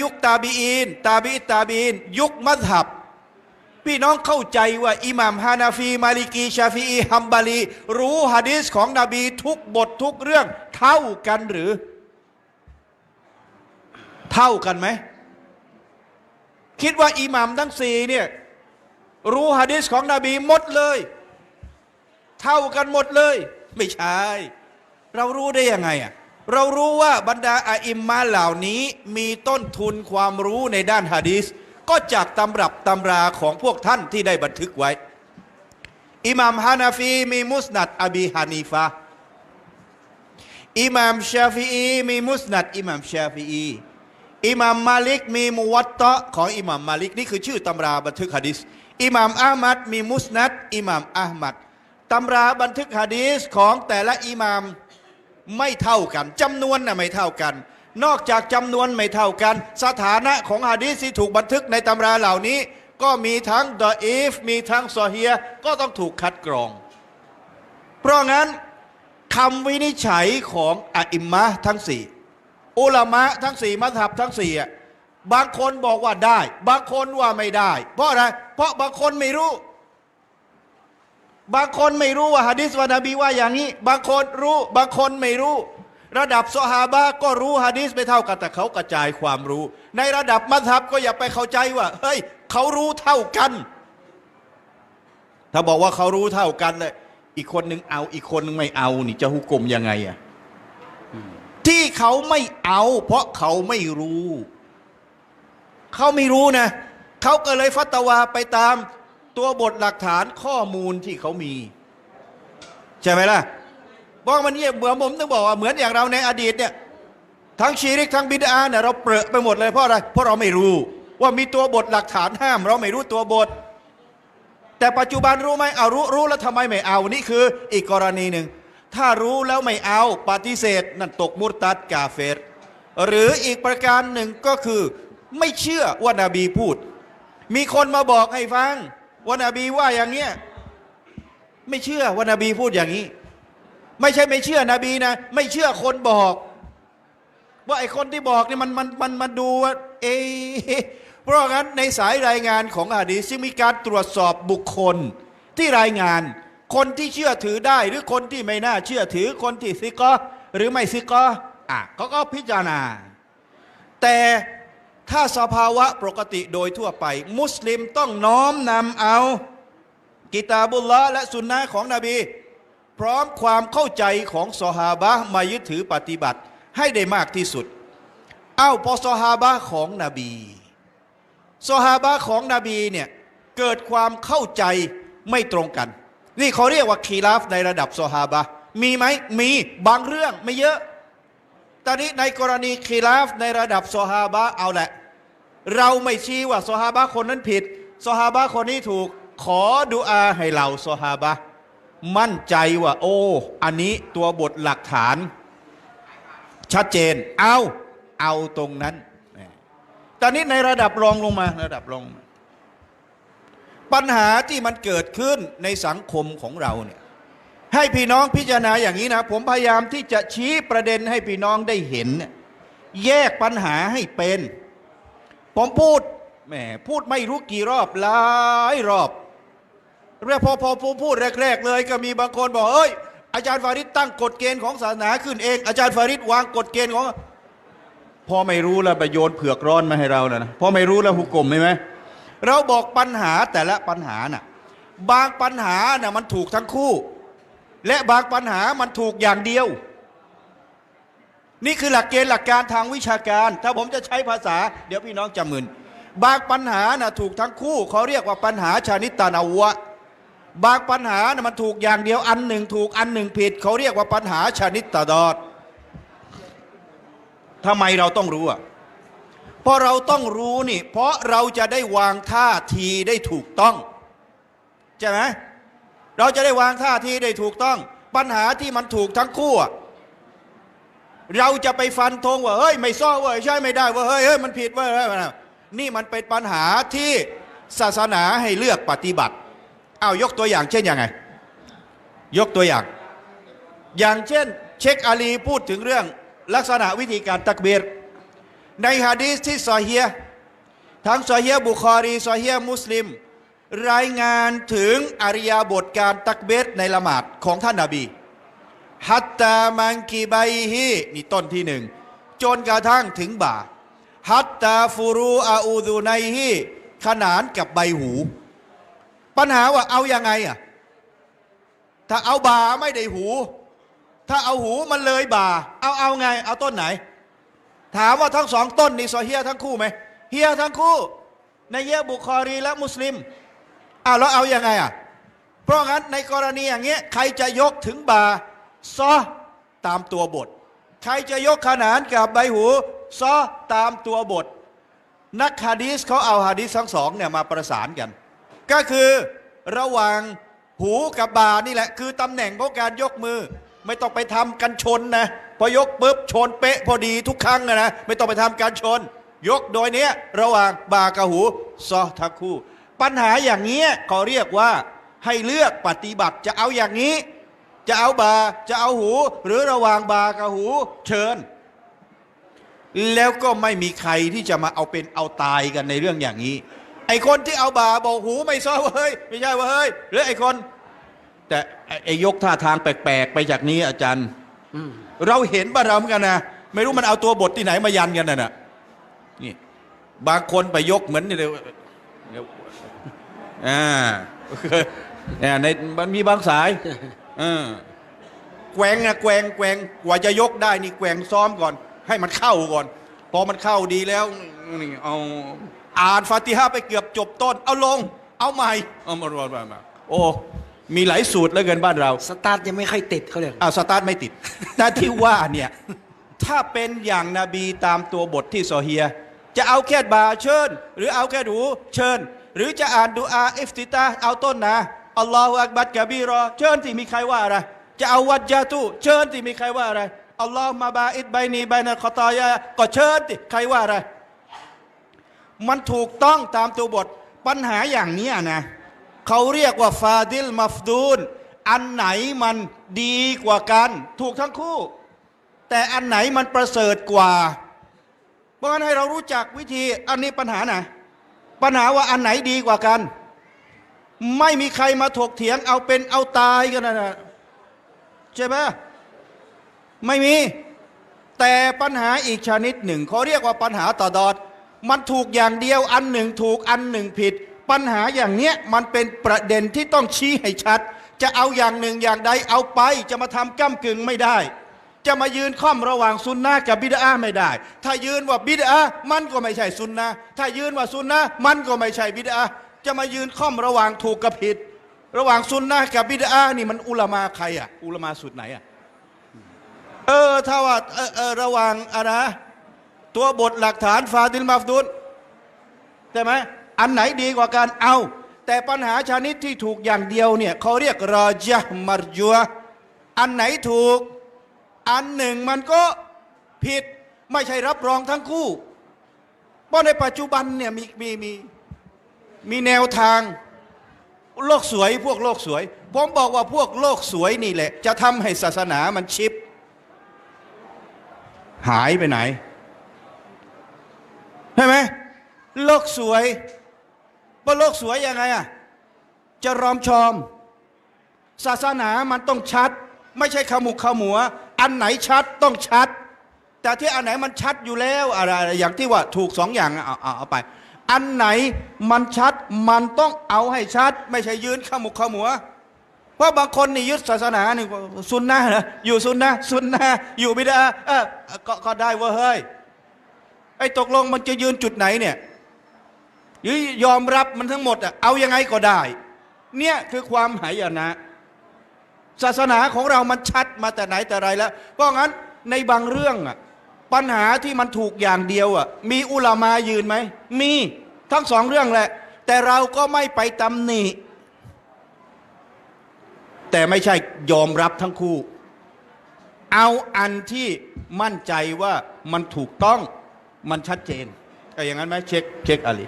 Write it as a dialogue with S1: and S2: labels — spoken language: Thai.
S1: ยุคตาบีอีนตาบีตาบีนยุคมัซฮับ พี่น้องเข้าใจว่าอิหม่ามฮานาฟี มาลิกี ชาฟีอีฮัมบาลี รู้ฮะดีษของนบีทุกบททุกเรื่องเท่ากันหรือ เท่ากันไหม คิดว่าอิหม่ามทั้งสี่เนี่ยรู้ฮะดีษของนบีหมดเลย เท่ากันหมดเลย ไม่ใช่ เรารู้ได้ยังไงอะ เรารู้ว่าบรรดาอาอิมมาเหล่านี้มีต้นทุนความรู้ในด้านฮะดีษก็จากตำรับตำราของพวกท่านที่ได้บันทึกไว้ อิหม่ามฮานาฟีมีมุสนัดอบีฮานีฟาอิหม่ามชาฟีอีมีมุสนัดอิหม่ามชาฟีอีอิหม่ามมาลิกมีมุวัตตะของอิหม่ามมาลิกนี่คือชื่อตำราบันทึกฮะดีษอิหม่ามอามัดมีมุสนัดอิหม่ามอามัดตำราบันทึกฮะดีษของแต่ละอิหม่าม ไม่เท่ากันจำนวนน่ะไม่เท่ากัน นอกจากจำนวนไม่เท่ากัน สถานะของฮะดีษที่ถูกบันทึกในตำราเหล่านี้ ก็มีทั้งดออีฟมีทั้งซอเฮียก็ต้องถูกคัดกรอง เพราะงั้นคำวินิจฉัยของอะอิมมะทั้งสี่อุลามะทั้งสี่มัธยับทั้งสี่อะบางคนบอกว่าได้ บางคนว่าไม่ได้ เพราะอะไร เพราะบางคนไม่รู้ บางคนไม่รู้ว่าหะดิษวะนบีว่าอย่างนี้ บางคนรู้บางคนไม่รู้ ระดับซอฮาบะก็รู้หะดิษไม่เท่ากันแต่เขากระจายความรู้ ในระดับมัธยับก็อย่าไปเข้าใจว่าเฮ้ยเขารู้เท่ากัน ถ้าบอกว่าเขารู้เท่ากันเลยอีกคนหนึ่งเอาอีกคนหนึ่งไม่เอานี่จะหุกกลมยังไงอะที่เขาไม่เอา เพราะเขาไม่รู้ เขาไม่รู้นะ เขาก็เลยฟัตวาไปตาม ตัวบทหลักฐานข้อมูลที่เขามี ใช่ไหมล่ะบอกมันเนี่ยเหมือนผมต้องบอกว่าเหมือนอย่างเราในอดีตเนี่ยทั้งชีริกทั้งบิดาเนี่ยเราเปรอะไปหมดเลยเพราะอะไรเพราะเราไม่รู้ว่ามีตัวบทหลักฐานห้าม เราไม่รู้ตัวบท แต่ปัจจุบันรู้ไหมเอารู้รู้แล้วทำไมไม่เอานี่คืออีกกรณีหนึ่ง ถ้ารู้แล้วไม่เอาปฏิเสธ นั่นตกมุตตัดกาเฟรหรืออีกประการหนึ่งก็คือ ไม่เชื่อว่านาบีพูด มีคนมาบอกให้ฟัง ว่านาบีว่าอย่างเนี้ยไม่เชื่อว่านาบีพูดอย่างนี้ ไม่ใช่ไม่เชื่อนบีนะ ไม่เชื่อคนบอก ว่าไอ้คนที่บอกนี่มันมันมันมันดูว่าเอเพราะงั้นในสายรายงานของอาดีษจึงมีการตรวจสอบบุคคลที่รายงาน คนที่เชื่อถือได้หรือคนที่ไม่น่าเชื่อถือคนที่ซิกอหรือไม่ซิกออะเขาก็พิจารณา แต่ ถ้าสภาวะปกติโดยทั่วไป มุสลิมต้องน้อมนำเอา กิตาบุลละและสุนนะของนบี พร้อมความเข้าใจของซอฮาบะมายึดถือปฏิบัติให้ได้มากที่สุด เอ้าพอซอฮาบะของนบีซอฮาบะของนบีเนี่ยเกิดความเข้าใจไม่ตรงกัน นี่เขาเรียกว่าคีลาฟในระดับซอฮาบะมีไหมมีบางเรื่องไม่เยอะตอนนี้ในกรณีคีลาฟในระดับซอฮาบะเอาแหละ เราไม่ชี้ว่าซอฮาบะคนนั้นผิดซอฮาบะคนนี้ถูกขอดุอาให้เหล่าซอฮาบะมั่นใจว่า โอ้ อันนี้ตัวบทหลักฐาน ชัดเจน เอาเอาตรงนั้น ตอนนี้ในระดับรองลงมาระดับรอง ปัญหาที่มันเกิดขึ้นในสังคมของเราเนี่ยให้พี่น้องพิจารณาอย่างนี้นะ ผมพยายามที่จะชี้ประเด็นให้พี่น้องได้เห็น แยกปัญหาให้เป็น ผมพูดแหมพูดไม่รู้กี่รอบหลายรอบเรื่องพอพอผมพูดแรก ๆ เลยก็มีบางคนบอกเอ้ยอาจารย์ฟาริดตั้งกฎเกณฑ์ของศาสนาขึ้นเอง อาจารย์ฟาริดวางกฎเกณฑ์ของพอไม่รู้แล้วไปโยนเผือกร้อนมาให้เราแล้วนะพอไม่รู้แล้วหุกกลมใช่ไหมเราบอกปัญหาแต่ละปัญหาน่ะบางปัญหาน่ะมันถูกทั้งคู่ และบางปัญหามันถูกอย่างเดียว นี่คือหลักเกณฑ์หลักการทางวิชาการ ถ้าผมจะใช้ภาษา เดี๋ยวพี่น้องจะมึนบางปัญหาน่ะถูกทั้งคู่เขาเรียกว่าปัญหาชานิตานาวะ บางปัญหาน่ะมันถูกอย่างเดียวอันหนึ่งถูกอันหนึ่งผิด เขาเรียกว่าปัญหาชานิตาดอดทำไมเราต้องรู้อะเพราะเราต้องรู้นี่ เพราะเราจะได้วางท่าทีได้ถูกต้องใช่ไหมเราจะได้วางท่าทีได้ถูกต้อง ปัญหาที่มันถูกทั้งคู่ เราจะไปฟันธงว่าเฮ้ยไม่ซ่อเว้ยใช่ไม่ได้ว่าเฮ้ยเฮ้ยมันผิดเว้ยนี่มันเป็นปัญหาที่ศาสนาให้เลือกปฏิบัติเอายกตัวอย่างเช่นยังไง ยกตัวอย่าง อย่างเช่น เชคอาลีพูดถึงเรื่องลักษณะวิธีการตักเบียรในฮะดีษที่ซอเฮียทั้งซอเฮียบุคอรีซอเฮียมุสลิม รายงานถึงอริยาบทการตักเบสในละหมาดของท่านนาบี ฮัตตามังกีไบฮีนี่ต้นที่หนึ่งจนกระทั่งถึงบ่า ฮัตตาฟูรูอาอูดูไนฮีขนานกับใบหู ปัญหาว่าเอายังไงอะถ้าเอาบ่าไม่ได้หู ถ้าเอาหูมันเลยบ่า เอาเอาไง เอาต้นไหน ถามว่าทั้งสองต้นนี่ซอเฮียทั้งคู่ไหมเฮียทั้งคู่ ในเยบุคอรีและมุสลิมอ้าวแล้วเอาอยัางไงอะเพราะงั้นในกรณีอย่างเงี้ยใครจะยกถึงบ่า ซอตามตัวบท ใครจะยกขนานกับใบหูซอตามตัวบท นักฮะดีสเขาเอาฮะดีสทั้งสองเนี่ยมาประสานกัน ก็คือระหว่างหูกับบานี่แหละ คือตำแหน่งของการยกมือ ไม่ต้องไปทำกันชนนะพอยกปุ๊บชนเป๊ะพอดีทุกครั้งนะนะไม่ต้องไปทำการชน ยกโดยเนี้ยระหว่างบากับหูซอทั้งคู่ ปัญหาอย่างเงี้ยเขาเรียกว่าให้เลือกปฏิบัติจะเอาอย่างนี้ จะเอาบาจะเอาหู หรือระหว่างบากับหู เชิญ แล้วก็ไม่มีใครที่จะมาเอาเป็นเอาตายกันในเรื่องอย่างนี้ ไอคนที่เอาบาบอกหูไม่ซ้อเฮ้ยไม่ใช่ว่าเฮ้ยหรือไอคน แต่ไอไอยกท่าทางแปลกๆไปจากนี้อาจารย์เราเห็นบานเราเหมือนกันนะไม่รู้มันเอาตัวบทที่ไหนมายันกันน่ะนะนี่ บางคนไปยกเหมือนนี่เลยเดี๋ยวอ่าเนี่ยในมันมีบางสาย เออแกว่งนะแกว่งแกว่งกว่าจะยกได้นี่แกว่งซ้อมก่อน ให้มันเข้าก่อน พอมันเข้าดีแล้วนี่เอาอ่านฟาติฮะห์ไปเกือบจบต้น เอาลง เอาใหม่เอามารวมมาโอ้มีหลายสูตรเหลือเกินบ้านเรา
S2: สตาร์ทยังไม่ค่อยติดเขาเลย
S1: อ้าวสตาร์ทไม่ติด แต่ที่ว่าเนี่ย ถ้าเป็นอย่างนาบีตามตัวบทที่ซอเฮีย จะเอาแค่บาเชิญ หรือเอาแค่หูเชิญ หรือจะอ่านดูอาอิฟติตาเอาต้นนะ อัลลอฮฺอักบัดกะบีรอ เชิญที่มีใครว่าอะไร จะเอาวัจจาตุเชิญที่มีใครว่าอะไร อัลลอฮฺมาบาอิดไบนีไบนัลคอตอยาก็เชิญที่ใครว่าอะไร มันถูกต้องตามตัวบทปัญหาอย่างนี้นะเขาเรียกว่าฟาดิลมัฟดูนอันไหนมันดีกว่ากัน ถูกทั้งคู่ แต่อันไหนมันประเสริฐกว่าเพราะงั้นให้เรารู้จักวิธีอันนี้ปัญหาไหนะปัญหาว่าอันไหนดีกว่ากัน ไม่มีใครมาถกเถียง เอาเป็นเอาตายกันนะใช่ไหมไม่มี แต่ปัญหาอีกชนิดหนึ่งเขาเรียกว่าปัญหาต่อดอด มันถูกอย่างเดียวอันหนึ่งถูกอันหนึ่งผิด ปัญหาอย่างเนี้ยมันเป็นประเด็นที่ต้องชี้ให้ชัด จะเอาอย่างหนึ่งอย่างใดเอาไป จะมาทำก้ากึ่งไม่ได้ จะมายืนค่อมระหว่างซุนนะกับบิดาไม่ได้ ถ้ายืนว่าบิดามันก็ไม่ใช่ซุนนะถ้ายืนว่าซุนนะมันก็ไม่ใช่บิดา จะมายืนค่อมระหว่างถูกกับผิด ระหว่างซุนนะกับบิดานี่มันอุลามาใครอะอุลามาสุดไหนอะเออถ้าว่าเออเออระหว่างอะไรนะตัวบทหลักฐานฟาดิลมาฟดุลใช่ไหมอันไหนดีกว่ากันเอา แต่ปัญหาชนิดที่ถูกอย่างเดียวเนี่ยเขาเรียกรอจห์มารจัวอันไหนถูก อันหนึ่งมันก็ผิดไม่ใช่รับรองทั้งคู่ เพราะในปัจจุบันเนี่ยมีมีมีมี มีแนวทางโลกสวยพวกโลกสวย ผมบอกว่าพวกโลกสวยนี่แหละ จะทำให้ศาสนามันชิป หายไปไหนใช่ไหมโลกสวยว่าโลกสวยยังไงอะจะรอมชอม ศาสนามันต้องชัด ไม่ใช่ขมุกขมัว อันไหนชัดต้องชัด แต่ที่อันไหนมันชัดอยู่แล้วอะไรอย่างที่ว่าถูกสองอย่างอะเอาเอาเอาไป อันไหนมันชัดมันต้องเอาให้ชัด ไม่ใช่ยืนขมุกขมัวเพราะบางคนนี่ยึดศาสนานี่ซุนนะเหรอยู่ซุนนะซุนนะอยู่บิดาเออก็ก็ได้เว่าเฮ้ยไอ้ตกลงมันจะยืนจุดไหนเนี่ยหรือยอมรับมันทั้งหมดอะเอายังไงก็ได้ เนี่ยคือความหายนะ ศาสนาของเรามันชัดมาแต่ไหนแต่ไรแล้วเพราะงั้นในบางเรื่องอะ ปัญหาที่มันถูกอย่างเดียวอะมีอุลามายืนไหม มีทั้งสองเรื่องแหละ แต่เราก็ไม่ไปตำหนิ แต่ไม่ใช่ยอมรับทั้งคู่ เอาอันที่มั่นใจว่ามันถูกต้องมันชัดเจนแต่อย่างนั้นไหมเช็คเช็คอะไร